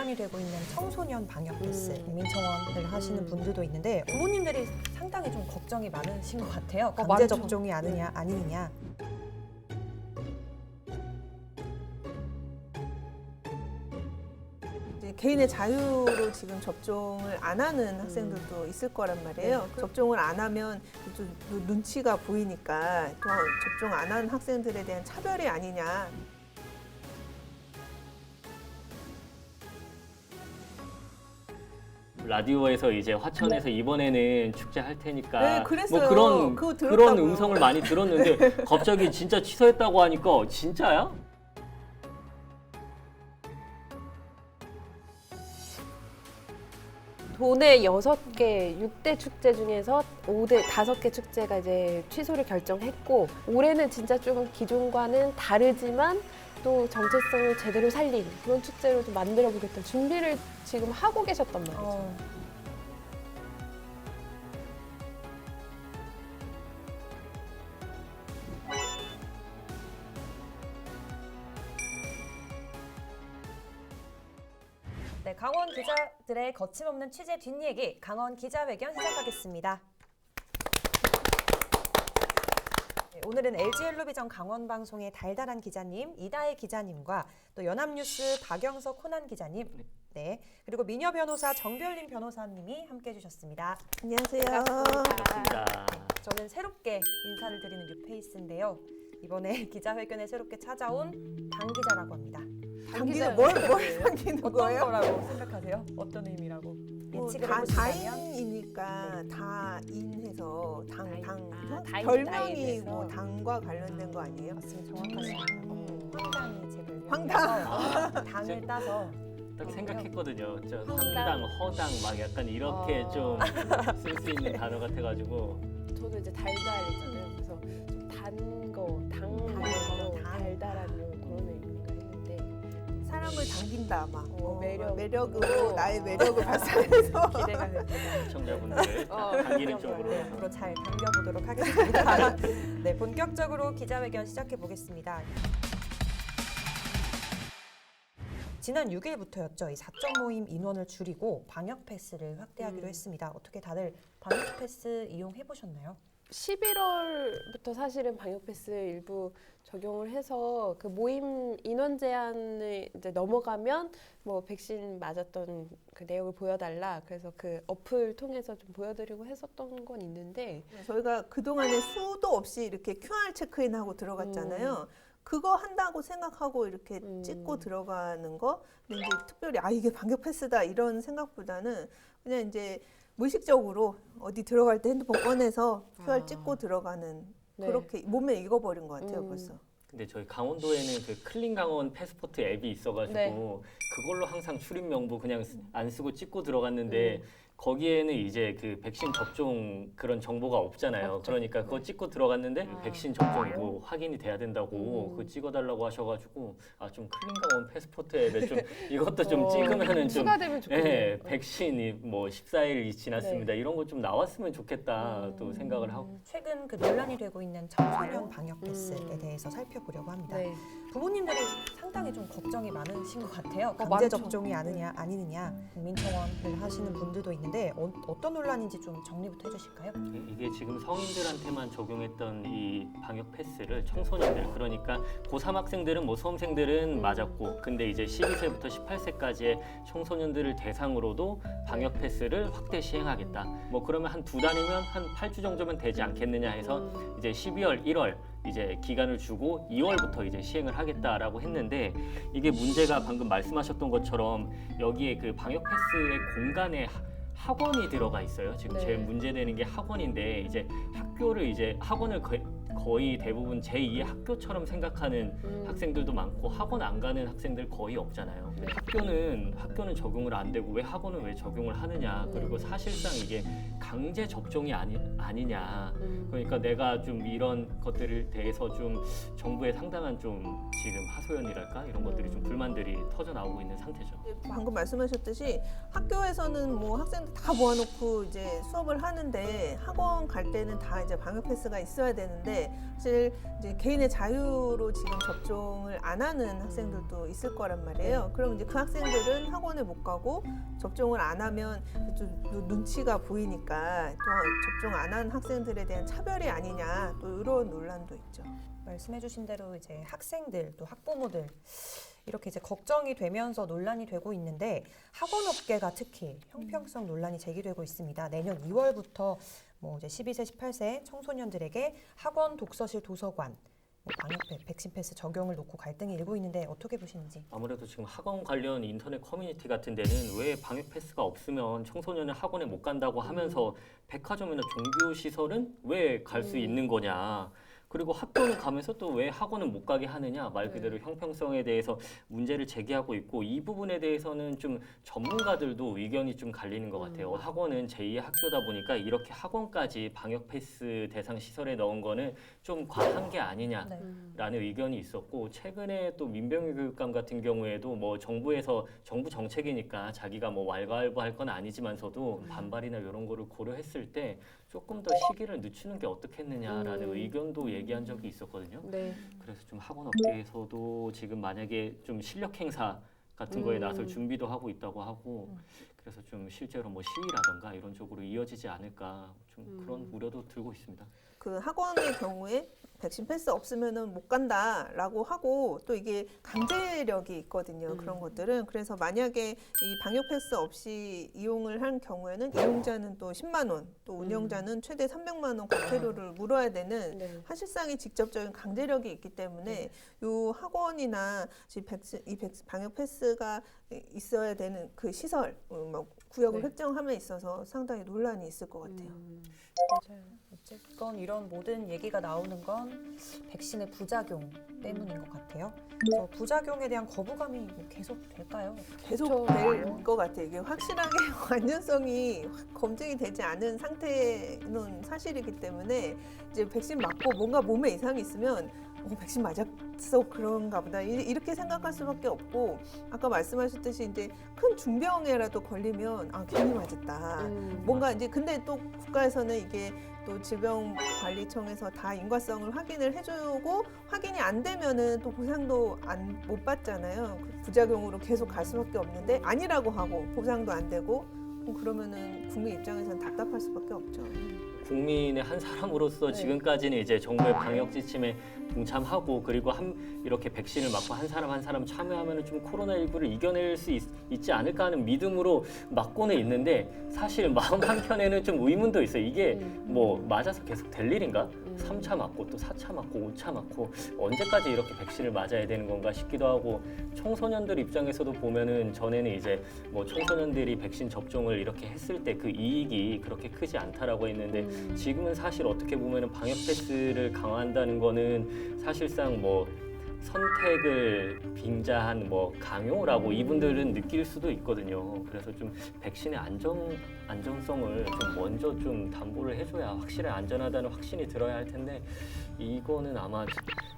논란이 되고 있는 청소년 방역 패스 음. 민청원을 하시는 음. 분들도 있는데 부모님들이 상당히 좀 걱정이 많으신 것 같아요. 어, 강제 많죠. 접종이 아니냐 아니냐. 이제 개인의 자유로 지금 접종을 안 하는 학생들도 있을 거란 말이에요. 접종을 안 하면 좀 눈치가 보이니까 또 접종 안 하는 학생들에 대한 차별이 아니냐. 라디오에서 이제 화천에서 이번에는 축제 할 테니까 네, 그랬어요. 뭐 그런 그거 그런 들었다고요. 음성을 많이 들었는데 갑자기 진짜 취소했다고 하니까 진짜야? 도내 여섯 개 6대 축제 중에서 5대 다섯 개 축제가 이제 취소를 결정했고 올해는 진짜 조금 기존과는 다르지만 또 정체성을 제대로 살린 그런 축제로 좀 만들어 보겠다 준비를 지금 하고 계셨단 말이죠. 어, 네, 강원 기자들의 거침없는 취재 뒷얘기 강원 기자회견 시작하겠습니다. 네, 오늘은 LG 헬로비전 강원 방송의 달달한 기자님 이다혜 기자님과 또 연합뉴스 박영석 코난 기자님, 네 그리고 미녀 변호사 정별림 변호사님이 함께해 주셨습니다. 안녕하세요. 맞습니다. 저는 새롭게 인사를 드리는 뉴페이스인데요. 이번에 기자회견에 새롭게 찾아온 당 기자라고 합니다. 당기가 뭘, 뭘 당기는 어떤 거예요? 거라고 생각하세요? 어떤 의미라고 뭐 예측을 다, 해보신다면? 다인이니까 다인해서 당. 당, 아, 다인, 별명이 다인해서. 뭐 당과 관련된 거 아니에요? 맞습니다. 정확하십니다. 음. 황당이 제 별명이어서 황당. 당을 따서 딱 생각했거든요. 저 황당. 허당 막 약간 이렇게 어. 좀쓸 수 있는 단어 같아가지고 저도 이제 달달이잖아요. 그래서 좀 단 거, 당, 당, 당. 달달한 사람을 당긴다 막 어, 매력. 매력으로 나의 매력을 발산해서 기대가 됩니다. 시청자분들 어, 당기는 쪽으로 네, 앞으로 잘 당겨보도록 하겠습니다. 네, 본격적으로 기자회견 시작해 보겠습니다. 지난 6일부터였죠. 이 사적 모임 인원을 줄이고 방역 패스를 확대하기로 음. 했습니다. 어떻게 다들 방역 패스 이용해 보셨나요? 11월부터 사실은 방역 패스 일부 적용을 해서 그 모임 인원 제한을 이제 넘어가면 뭐 백신 맞았던 그 내역을 보여달라. 그래서 그 어플 통해서 좀 보여드리고 했었던 건 있는데 저희가 그동안에 수도 없이 이렇게 QR 체크인하고 들어갔잖아요. 그거 한다고 생각하고 이렇게 음. 찍고 들어가는 거. 근데 이제 특별히 아 이게 방역 패스다 이런 생각보다는 그냥 이제 무의식적으로 어디 들어갈 때 핸드폰 꺼내서 QR 아. 찍고 들어가는 네. 그렇게 몸에 익어버린 것 같아요 음. 벌써. 근데 저희 강원도에는 그 클린 강원 패스포트 앱이 있어가지고 네. 그걸로 항상 출입 명부 그냥 쓰- 안 쓰고 찍고 들어갔는데 음. 거기에는 이제 그 백신 접종 그런 정보가 없잖아요. 없죠. 그러니까 그거 찍고 들어갔는데 아. 백신 접종이고 확인이 돼야 된다고 음. 그거 찍어달라고 하셔가지고 아 좀 클린 강원 패스포트 앱에 좀 이것도 좀 어, 찍으면은 좀 추가되면 좋겠네요. 예, 백신이 뭐 14일이 지났습니다. 이런 거 좀 나왔으면 좋겠다 음. 또 생각을 하고 최근 그 논란이 되고 있는 청소년 방역 패스에 음. 대해서 살펴보려고 합니다. 네. 부모님들이 상당히 좀 걱정이 많으신 것 같아요. 어, 강제 많죠. 접종이 아니냐 아니느냐 국민청원을 하시는 분들도 있는데 어, 어떤 논란인지 좀 정리부터 해주실까요? 이- 이게 지금 성인들한테만 적용했던 이 방역 패스를 청소년들 그러니까 고3 학생들은 뭐 수험생들은 음. 맞았고 근데 이제 12세부터 18세까지의 청소년들을 대상으로도 방역 패스를 확대 시행하겠다. 뭐 그러면 한 두 달이면 한 8주 정도면 되지 않겠느냐 해서 음. 이제 12월, 1월 이제 기간을 주고 2월부터 이제 시행을 하겠다라고 했는데 이게 문제가 방금 말씀하셨던 것처럼 여기에 그 방역 패스의 공간에 하- 학원이 들어가 있어요. 지금 네. 제일 문제되는 게 학원인데 이제 학교를 이제 학원을 거의, 대부분 제2의 학교처럼 생각하는 음. 학생들도 많고 학원 안 가는 학생들 거의 없잖아요. 네. 학교는 학교는 적용을 안 되고 왜 학원은 왜 적용을 하느냐? 네. 그리고 사실상 이게 강제 접종이 아니 아니냐? 음. 그러니까 내가 좀 이런 것들을 대해서 좀 정부에 상당한 좀 지금 하소연이랄까 이런 것들이 좀 불만들이 터져 나오고 있는 상태죠. 방금 말씀하셨듯이 학교에서는 뭐 학생들 다 모아놓고 이제 수업을 하는데 학원 갈 때는 다 이제 방역 패스가 있어야 되는데 사실 이제 개인의 자유로 지금 접종을 안 하는 학생들도 있을 거란 말이에요. 그럼 이제 그 학생들은 학원에 못 가고 접종을 안 하면 좀 눈- 눈치가 보이니까 또 접종 안 한 학생들에 대한 차별이 아니냐 또 이런 논란도 있죠. 말씀해주신 대로 이제 학생들 또 학부모들 이렇게 이제 걱정이 되면서 논란이 되고 있는데 학원업계가 특히 형평성 논란이 제기되고 있습니다. 내년 2월부터 뭐 이제 12세 18세 청소년들에게 학원 독서실 도서관 뭐 방역 백- 백신 패스 적용을 놓고 갈등이 일고 있는데 어떻게 보시는지 아무래도 지금 학원 관련 인터넷 커뮤니티 같은 데는 왜 방역 패스가 없으면 청소년은 학원에 못 간다고 하면서 백화점이나 종교 시설은 왜 갈수 음. 있는 거냐. 그리고 학교는 가면서 또 왜 학원은 못 가게 하느냐 말 그대로 형평성에 대해서 문제를 제기하고 있고 이 부분에 대해서는 좀 전문가들도 의견이 좀 갈리는 것 같아요. 학원은 제2의 학교다 보니까 이렇게 학원까지 방역 패스 대상 시설에 넣은 거는 좀 과한 게 아니냐. 네. 라는 의견이 있었고 최근에 또 민병희 교육감 같은 경우에도 뭐 정부에서 정부 정책이니까 자기가 뭐 왈가왈부할 건 아니지만서도 반발이나 이런 거를 고려했을 때 조금 더 시기를 늦추는 게 어떻겠느냐라는 음. 의견도 얘기한 적이 있었거든요. 네. 그래서 좀 학원 업계에서도 지금 만약에 좀 실력 행사 같은 거에 음. 나설 준비도 하고 있다고 하고 그래서 좀 실제로 뭐 시위라던가 이런 쪽으로 이어지지 않을까 좀 그런 음. 우려도 들고 있습니다. 그 학원의 경우에 백신 패스 없으면은 못 간다라고 하고 또 이게 강제력이 있거든요. 음. 그런 것들은 그래서 만약에 이 방역 패스 없이 이용을 한 경우에는 이용자는 또 10만 원, 또 운영자는 최대 300만 원 과태료를 물어야 되는 네. 사실상의 직접적인 강제력이 있기 때문에 요 학원이나 이, 백신, 이 백신- 방역 패스가 있어야 되는 그 시설, 어, 뭐 구역을 네. 획정함에 있어서 상당히 논란이 있을 것 같아요. 음. 맞아요. 어쨌건 이런 모든 얘기가 나오는 건 백신의 부작용 때문인 것 같아요. 그래서 부작용에 대한 거부감이 뭐 계속 될까요? 계속 그쵸. 될것 같아요. 이게 확실하게 완전성이 확 검증이 되지 않은 상태는 사실이기 때문에 이제 백신 맞고 뭔가 몸에 이상이 있으면 어, 백신 맞았 어 그런가 보다 이- 이렇게 생각할 수밖에 없고 아까 말씀하셨듯이 이제 큰 중병에라도 걸리면 아 괜히 맞았다. 음. 뭔가 이제 근데 또 국가에서는 이게 또 질병관리청에서 다 인과성을 확인을 해주고 확인이 안 되면은 또 보상도 안 못 받잖아요. 그 부작용으로 계속 갈 수밖에 없는데 아니라고 하고 보상도 안 되고 뭐 그러면은 국민 입장에서는 답답할 수밖에 없죠. 국민의 한 사람으로,서 네. 지금까지는 이제 정부의 방역 지침에 동참하고 그리고 한 이렇게 백신을 맞고 한 사람 한 사람 참여하면 좀 코로나19를 이겨낼 수 있, 지 않을까 하는 믿음으로 맞고는 있는데 사실 마음 한켠에는 좀 의문도 있어요. 이게 음. 뭐 맞아서 계속 될 일인가? 음. 삼 3차 맞고 또 4차 맞고 5차 맞고 언제까지 이렇게 백신을 맞아야 되는 건가 싶기도 하고 청소년들 입장에서도 보면은 전에는 이제 뭐 청소년들이 백신 접종을 이렇게 했을 때 그 이익이 그렇게 크지 않다라고 했는데 음. 지금은 사실 어떻게 보면은 방역 패스를 강화한다는 거는 사실상 뭐 선택을 빙자한 뭐 강요라고 이분들은 느낄 수도 있거든요. 그래서 좀 백신의 안정 안정성을 좀 먼저 좀 담보를 해줘야 확실히 안전하다는 확신이 들어야 할 텐데 이거는 아마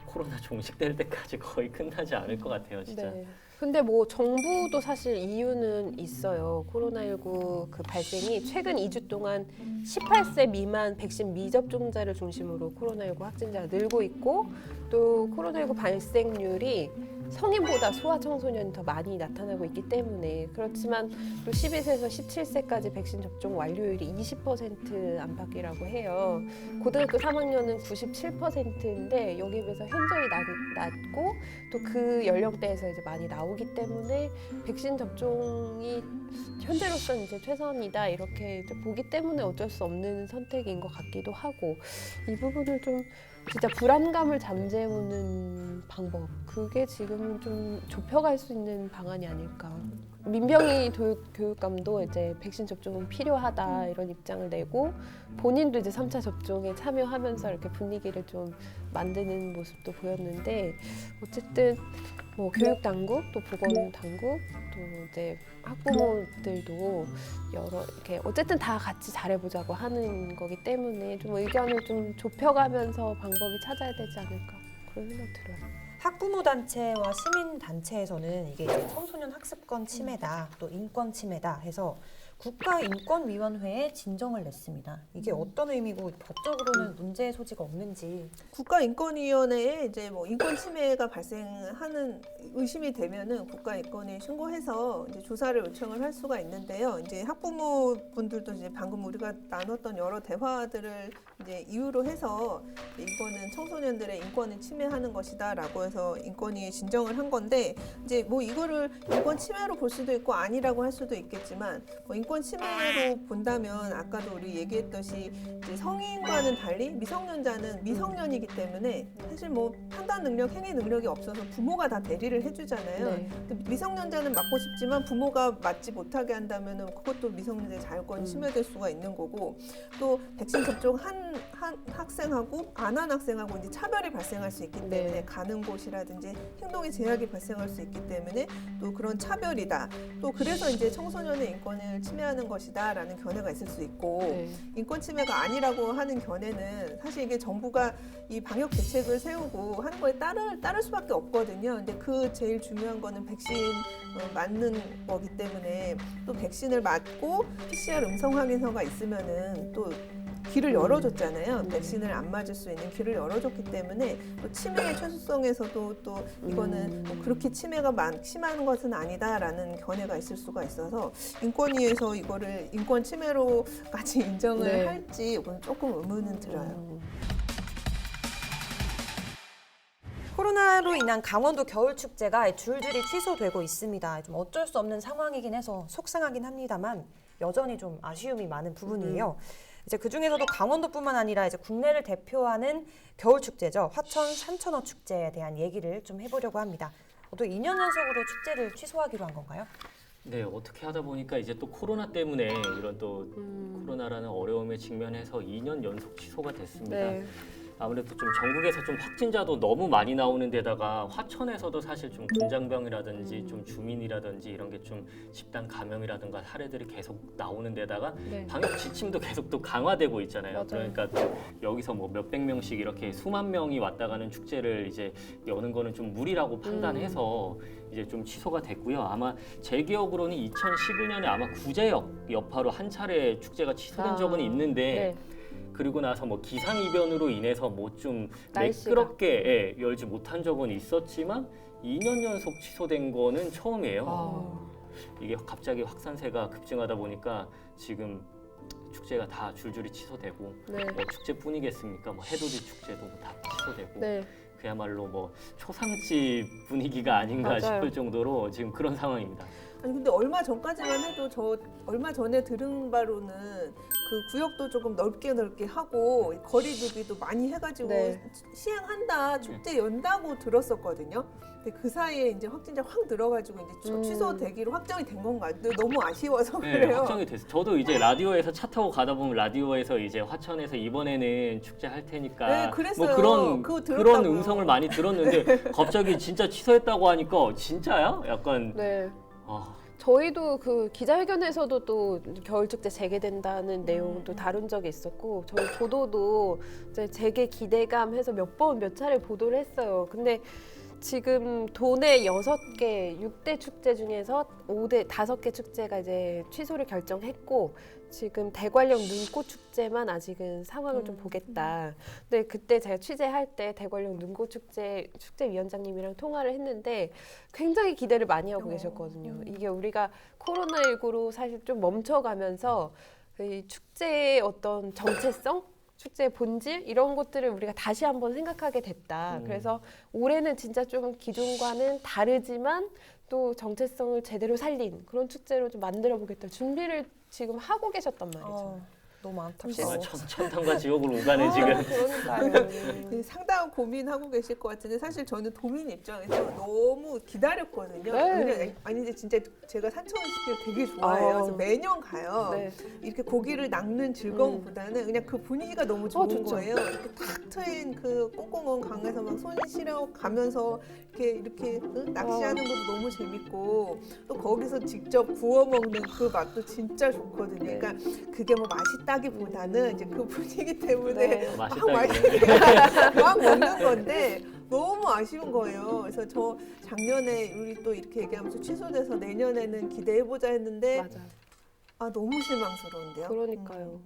코로나 종식될 때까지 거의 끝나지 않을 것 같아요, 진짜. 네. 근데 뭐 정부도 사실 이유는 있어요. 코로나19 그 발생이 최근 2주 동안 18세 미만 백신 미접종자를 중심으로 코로나19 확진자가 늘고 있고 또 코로나19 발생률이 성인보다 소아청소년이 더 많이 나타나고 있기 때문에 그렇지만 또 12세에서 17세까지 백신 접종 완료율이 20% 안팎이라고 해요. 고등학교 3학년은 97%인데 여기에 비해서 현저히 낮, 낮고 또 그 연령대에서 이제 많이 나오기 때문에 백신 접종이 현재로서는 이제 최선이다 이렇게 이제 보기 때문에 어쩔 수 없는 선택인 것 같기도 하고 이 부분을 좀 진짜 불안감을 잠재우는 방법 그게 지금은 좀 좁혀갈 수 있는 방안이 아닐까. 민병희 교육, 교육 감도 이제 백신 접종은 필요하다 이런 입장을 내고 본인도 이제 3차 접종에 참여하면서 이렇게 분위기를 좀 만드는 모습도 보였는데 어쨌든 뭐 교육 당국 또 보건 당국 또 이제 학부모들도 여러 이렇게 어쨌든 다 같이 잘해보자고 하는 거기 때문에 좀 의견을 좀 좁혀가면서 방법을 찾아야 되지 않을까 그런 생각 들어요. 학부모 단체와 시민 단체에서는 이게 이제 청소년 학습권 침해다, 또 인권 침해다 해서 국가인권위원회에 진정을 냈습니다. 이게 어떤 의미고 법적으로는 문제 소지가 없는지. 국가인권위원회에 이제 뭐 인권 침해가 발생하는 의심이 되면은 국가인권에 신고해서 이제 조사를 요청을 할 수가 있는데요. 이제 학부모 분들도 이제 방금 우리가 나눴던 여러 대화들을 이제 이유로 해서 이거는 청소년들의 인권을 침해하는 것이다라고 해서 인권위에 진정을 한 건데 이제 뭐 이거를 인권 침해로 볼 수도 있고 아니라고 할 수도 있겠지만 뭐 인권 침해로 본다면 아까도 우리 얘기했듯이 이제 성인과는 달리 미성년자는 미성년이기 때문에 사실 뭐 판단 능력, 행위 능력이 없어서 부모가 다 대리를 해주잖아요. 네. 근데 미성년자는 맞고 싶지만 부모가 맞지 못하게 한다면은 그것도 미성년자의 자율권이 음. 침해될 수가 있는 거고 또 백신 접종 한, 한 학생하고 안 한 학생하고 이제 차별이 발생할 수 있기 때문에 네. 가는 곳이라든지 행동의 제약이 발생할 수 있기 때문에 또 그런 차별이다. 또 그래서 이제 청소년의 인권을 침해하는 것이다라는 견해가 있을 수 있고 네. 인권 침해가 아니라고 하는 견해는 사실 이게 정부가 이 방역 대책을 세우고 하는 거에 따를 따를 수밖에 없거든요. 근데 그 제일 중요한 거는 백신 어, 맞는 거기 때문에 또 백신을 맞고 PCR 음성 확인서가 있으면은 또 길을 열어줬잖아요. 백신을 안 맞을 수 있는 길을 열어줬기 때문에 또 치매의 최소성에서도 또 이거는 뭐 그렇게 치매가 많, 심한 것은 아니다라는 견해가 있을 수가 있어서 인권위에서 이거를 인권 침해로까지 인정을 네. 할지 이건 조금 의문은 들어요. 코로나로 인한 강원도 겨울 축제가 줄줄이 취소되고 있습니다. 좀 어쩔 수 없는 상황이긴 해서 속상하긴 합니다만 여전히 좀 아쉬움이 많은 부분이에요. 이제 그 중에서도 강원도뿐만 아니라 이제 국내를 대표하는 겨울 축제죠. 화천 산천어 축제에 대한 얘기를 좀 해보려고 합니다. 또 2년 연속으로 축제를 취소하기로 한 건가요? 네, 어떻게 하다 보니까 이제 또 코로나 때문에 이런 또 음. 코로나라는 어려움에 직면해서 2년 연속 취소가 됐습니다. 네. 아무래도 좀 전국에서 좀 확진자도 너무 많이 나오는 데다가 화천에서도 사실 좀 군장병이라든지 음. 좀 주민이라든지 이런 게 좀 집단 감염이라든가 사례들이 계속 나오는 데다가 네. 방역 지침도 계속 또 강화되고 있잖아요. 맞아요. 그러니까 또 여기서 뭐 몇백 명씩 이렇게 수만 명이 왔다 가는 축제를 이제 여는 거는 좀 무리라고 판단해서 음. 이제 좀 취소가 됐고요. 아마 제 기억으로는 2011년에 아마 구제역 여파로 한 차례 축제가 취소된 아, 적은 있는데 네. 그리고 나서 뭐 기상 이변으로 인해서 뭐 좀 날씨가. 매끄럽게 예, 열지 못한 적은 있었지만 2년 연속 취소된 거는 처음이에요. 아. 이게 갑자기 확산세가 급증하다 보니까 지금 축제가 다 줄줄이 취소되고 네. 뭐 축제뿐이겠습니까? 뭐 해돋이 축제도 다 취소되고 네. 그야말로 뭐 초상집 분위기가 아닌가 맞아요. 싶을 정도로 지금 그런 상황입니다. 아니 근데 얼마 전까지만 해도 저 얼마 전에 들은 바로는 그 구역도 조금 넓게 넓게 하고 거리두기도 많이 해가지고 네. 시행한다 축제 연다고 들었었거든요. 근데 그 사이에 이제 확진자 확 늘어가지고 이제 취- 음. 취소되기로 확정이 된 건가? 근데 너무 아쉬워서 네, 그래요. 확정이 됐어요. 저도 이제 라디오에서 차 타고 가다 보면 라디오에서 이제 화천에서 이번에는 축제 할 테니까 네, 그랬어요. 뭐 그런 그거 그런 들었다고요. 음성을 많이 들었는데 갑자기 진짜 취소했다고 하니까 진짜야? 약간 네. 아, 저희도 그 기자회견에서도 또 겨울 축제 재개된다는 음. 내용도 다룬 적이 있었고 저희 보도도 이제 재개 기대감 해서 몇 번 몇 차례 보도를 했어요. 근데 지금 도내 여섯 개 6대 축제 중에서 5대 다섯 개 축제가 이제 취소를 결정했고 지금 대관령 눈꽃 축제만 아직은 상황을 좀 음. 보겠다. 근데 그때 제가 취재할 때 대관령 눈꽃 축제 축제 위원장님이랑 통화를 했는데 굉장히 기대를 많이 하고 어. 계셨거든요. 음. 이게 우리가 코로나 19로 사실 좀 멈춰가면서 이 축제의 어떤 정체성, 축제의 본질 이런 것들을 우리가 다시 한번 생각하게 됐다. 음. 그래서 올해는 진짜 좀 기존과는 다르지만 또 정체성을 제대로 살린 그런 축제로 좀 만들어 보겠다. 준비를 지금 하고 계셨단 말이죠. 어, 너무 안타까워. 천, 천당과 지옥을 오가네 아, 지금. 그러니까요. 그 상당한 고민하고 계실 것 같은데 사실 저는 도민 입장에서 너무 기다렸거든요. 네. 왜냐면 아니 근데 진짜 제가 산천시를 되게 좋아해요. 아. 그래서 매년 가요. 네. 이렇게 고기를 낚는 즐거움보다는 그냥 그 분위기가 너무 좋은 어, 좋죠. 거예요. 이렇게 탁 트인 그 꽁꽁한 강에서 막 손 실어 가면서 이렇게 이렇게 응? 낚시하는 것도 너무 재밌고 또 거기서 직접 구워 먹는 그 맛도 진짜 좋거든요. 네. 그러니까 그게 뭐 맛있다 기보다는 이제 그 분위기 때문에 네. 막 맛있다기보다는. 맛있게 막 먹는 건데 너무 아쉬운 거예요. 그래서 저 작년에 우리 또 이렇게 얘기하면서 취소돼서 내년에는 기대해 보자 했는데 맞아. 아 너무 실망스러운데요. 그러니까요.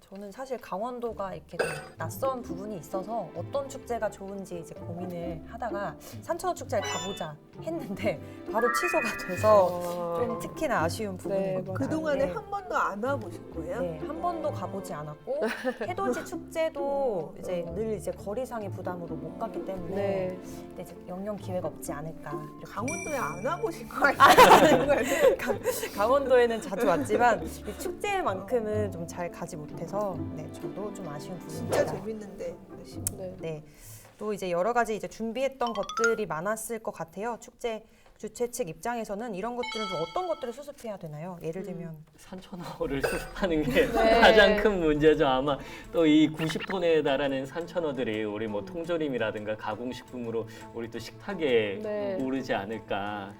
저는 사실 강원도가 이렇게 좀 낯선 부분이 있어서 어떤 축제가 좋은지 이제 고민을 하다가 산천어 축제를 가보자 했는데 바로 취소가 돼서 좀 특히나 아쉬운 부분인 네, 것 같아요. 맞아요. 그 동안에 네. 한 번도 안 와보실 거예요? 네, 한 번도 가보지 않았고 해돋이 축제도 이제 늘 이제 거리상의 부담으로 못 갔기 때문에 네. 근데 이제 영영 기회가 없지 않을까. 이렇게. 강원도에 안 와보신 거 아니에요? 강원도에는 자주 왔지만 이 축제만큼은 좀 잘 가지 못해서 네 저도 좀 아쉬운 진짜 부분입니다. 재밌는데 아쉬워. 네. 네. 또 이제 여러 가지 이제 준비했던 것들이 많았을 것 같아요. 축제 주최 측 입장에서는 이런 것들은 좀 어떤 것들을 수습해야 되나요? 예를 들면 산천어를 수습하는 게 네. 가장 큰 문제죠. 아마 또 이 90톤에 달하는 산천어들이 우리 뭐 통조림이라든가 가공식품으로 우리 또 식탁에 네. 오르지 않을까.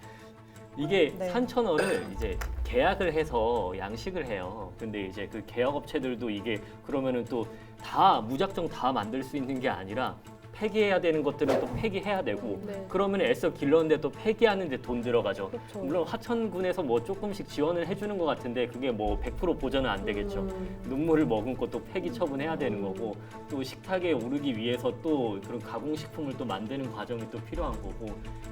이게 네. 산천어를 이제 계약을 해서 양식을 해요. 근데 이제 그 계약 업체들도 이게 그러면은 또 다 무작정 다 만들 수 있는 게 아니라 폐기해야 되는 것들은 또 폐기해야 되고 네. 그러면 애써 길렀는데 또 폐기하는데 돈 들어가죠. 그렇죠. 물론 하천군에서 뭐 조금씩 지원을 해주는 것 같은데 그게 뭐 100% 보전은 안 되겠죠. 음. 눈물을 머금 것도 폐기 처분해야 되는 거고 또 식탁에 오르기 위해서 또 그런 가공식품을 또 만드는 과정이 또 필요한 거고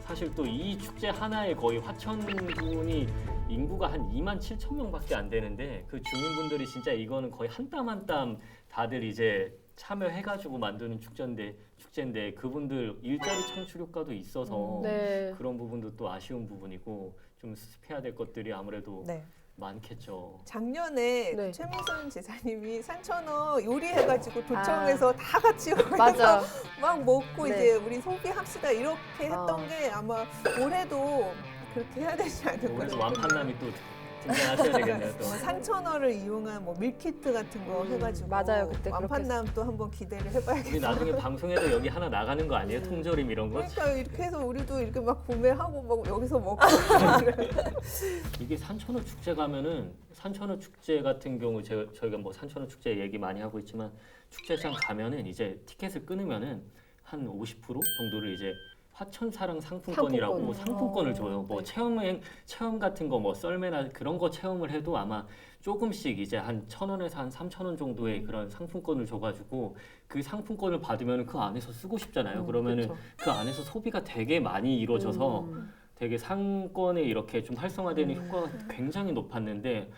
사실 또 이 축제 하나에 거의 화천군이 인구가 한 2만 7천 명밖에 안 되는데 그 주민분들이 진짜 이거는 거의 한 땀 한 땀 다들 이제 참여해가지고 만드는 축제인데 축제인데 그분들 일자리 창출 효과도 있어서 네. 그런 부분도 또 아쉬운 부분이고 좀 수습해야 될 것들이 아무래도 네. 많겠죠. 작년에 네. 최민선 지사님이 산천어 요리해가지고 도청에서 다 같이 아. 맞아. 막 먹고 네. 이제 우리 소비합시다 이렇게 했던 아. 게 아마 올해도 그렇게 해야 되지 않을까 싶어요. 완판남이 또 등장하셔야 되겠네요. 또. 뭐 산천어를 이용한 뭐 밀키트 같은 거 음, 해가지고 맞아요. 그때 완판남 또 한번 기대를 우리 해봐야겠다. 나중에 방송에도 여기 하나 나가는 거 아니에요? 음. 통조림 이런 거? 그러니까 이렇게 해서 우리도 이렇게 막 구매하고 막 여기서 먹고 이게 산천어 축제 가면은 산천어 축제 같은 경우 제가 저희가 뭐 산천어 축제 얘기 많이 하고 있지만 축제장 가면은 이제 티켓을 끊으면은 한 50% 정도를 이제 화천사랑 상품권이라고 상품권. 어, 줘요. 뭐 네. 체험행 체험 같은 거 뭐 썰매나 그런 거 체험을 해도 아마 조금씩 이제 한 천 원에서 한 삼천 원 정도의 그런 상품권을 줘가지고 그 상품권을 받으면 그 안에서 쓰고 싶잖아요. 음, 그러면은 그쵸. 그 안에서 소비가 되게 많이 이루어져서 음. 되게 상권에 이렇게 좀 활성화되는 음. 효과가 굉장히 높았는데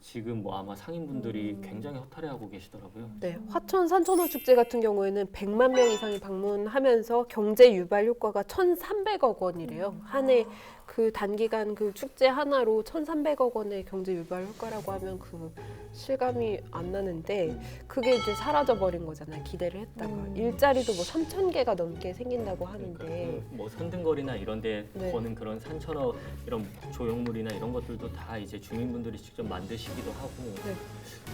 지금 뭐 아마 상인분들이 음. 굉장히 허탈해하고 계시더라고요. 네, 화천 산천어 축제 같은 경우에는 100만 명 이상이 방문하면서 경제 유발 효과가 1,300억 원이래요. 한 해 그 단기간 그 축제 하나로 1,300억 원의 경제 유발 효과라고 하면 그 실감이 안 나는데 그게 이제 사라져 버린 거잖아요. 기대를 했다가 음. 일자리도 뭐 3천 개가 넘게 생긴다고 그러니까 하는데 그뭐 선등거리나 이런데 네. 거는 그런 산천어 이런 조형물이나 이런 것들도 다 이제 주민분들이 직접 만드시기도 하고 네.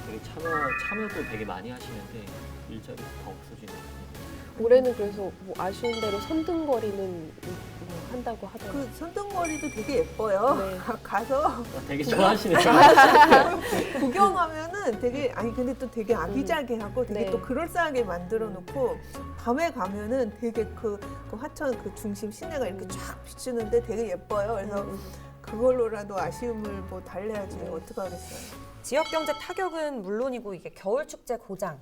되게 참여 참여도 되게 많이 하시는데 일자리 더 없어지는 것 같아요. 올해는 그래서 뭐 아쉬운 대로 선등거리는 뭐 한다고 하더라고요. 그 손등머리도 되게 예뻐요. 네. 가- 가서 아, 되게 좋아하시네요. 구경하면은 되게 아니 근데 또 되게 아기자기하고 되게 네. 또 그럴싸하게 만들어 놓고 밤에 가면은 되게 그, 그 화천 그 중심 시내가 이렇게 쫙 비추는데 되게 예뻐요. 그래서 음. 그걸로라도 아쉬움을 뭐 달래야지 네. 어떡하겠어요. 지역 경제 타격은 물론이고 이게 겨울 축제 고장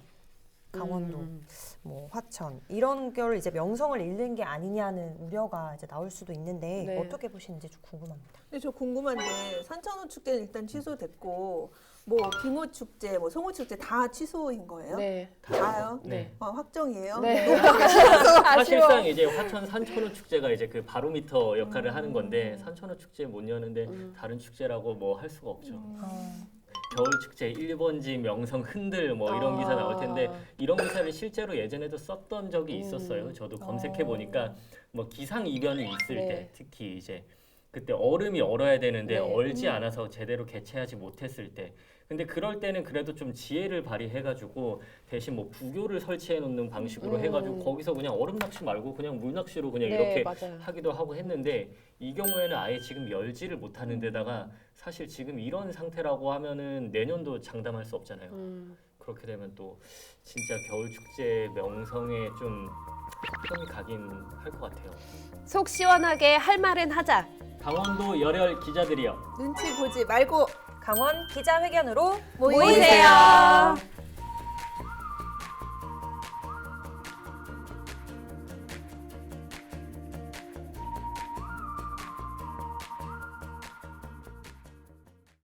강원도 음. 뭐 화천 이런 걸 이제 명성을 잃는 게 아니냐는 우려가 이제 나올 수도 있는데 네. 어떻게 보시는지 좀 궁금합니다. 근데 저 궁금한데 산천어 축제는 일단 취소됐고 뭐 빙어 축제, 뭐 송어 축제 다 취소인 거예요? 네. 다요? 네. 아, 확정이에요? 네. 사실상 이제 화천 산천어 축제가 이제 그 바로미터 역할을 하는 건데 산천어 축제 못 여는데 음. 다른 축제라고 뭐 할 수가 없죠. 어, 겨울 축제 1번지 명성 흔들 뭐 이런 기사 나올 텐데 이런 기사를 실제로 예전에도 썼던 적이 음. 있었어요. 저도 검색해 보니까 뭐 기상 이변이 있을 네. 때 특히 이제 그때 얼음이 얼어야 되는데 네. 얼지 않아서 제대로 개최하지 못했을 때 근데 그럴 때는 그래도 좀 지혜를 발휘해가지고 대신 뭐 부교를 설치해 놓는 방식으로 음. 해가지고 거기서 그냥 얼음 낚시 말고 그냥 물 낚시로 그냥 네, 이렇게 맞아요. 하기도 하고 했는데 이 경우에는 아예 지금 열지를 못하는 데다가 사실 지금 이런 상태라고 하면은 내년도 장담할 수 없잖아요. 음. 그렇게 되면 또 진짜 겨울 축제 명성에 좀 손이 가긴 할 것 같아요. 속 시원하게 할 말은 하자. 강원도 열혈 기자들이요. 눈치 보지 말고 강원 기자회견으로 모이세요.